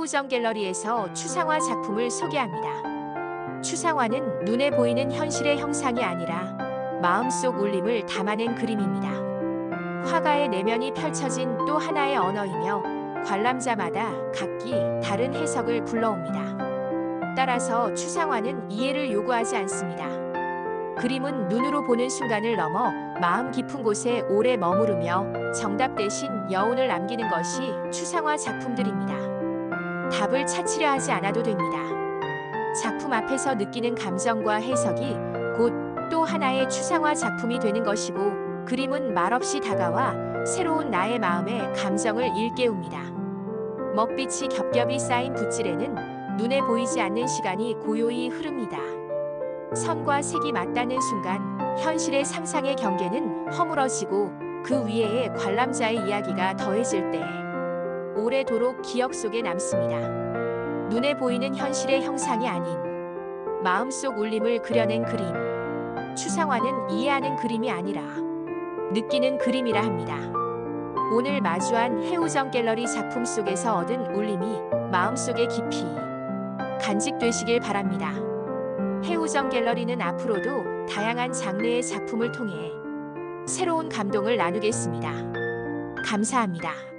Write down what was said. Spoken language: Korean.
해우정 갤러리에서 추상화 작품을 소개합니다. 추상화는 눈에 보이는 현실의 형상이 아니라 마음속 울림을 담아낸 그림입니다. 화가의 내면이 펼쳐진 또 하나의 언어이며 관람자마다 각기 다른 해석을 불러옵니다. 따라서 추상화는 이해를 요구하지 않습니다. 그림은 눈으로 보는 순간을 넘어 마음 깊은 곳에 오래 머무르며 정답 대신 여운을 남기는 것이 추상화 작품들입니다. 답을 찾으려 하지 않아도 됩니다. 작품 앞에서 느끼는 감정과 해석이 곧 또 하나의 추상화 작품이 되는 것이고 그림은 말없이 다가와 새로운 나의 마음의 감정을 일깨웁니다. 먹빛이 겹겹이 쌓인 붓질에는 눈에 보이지 않는 시간이 고요히 흐릅니다. 선과 색이 맞닿는 순간 현실의 상상의 경계는 허물어지고 그 위에 관람자의 이야기가 더해질 때 오래도록 기억 속에 남습니다. 눈에 보이는 현실의 형상이 아닌 마음속 울림을 그려낸 그림. 추상화는 이해하는 그림이 아니라 느끼는 그림이라 합니다. 오늘 마주한 해우정 갤러리 작품 속에서 얻은 울림이 마음속에 깊이 간직되시길 바랍니다. 해우정 갤러리는 앞으로도 다양한 장르의 작품을 통해 새로운 감동을 나누겠습니다. 감사합니다.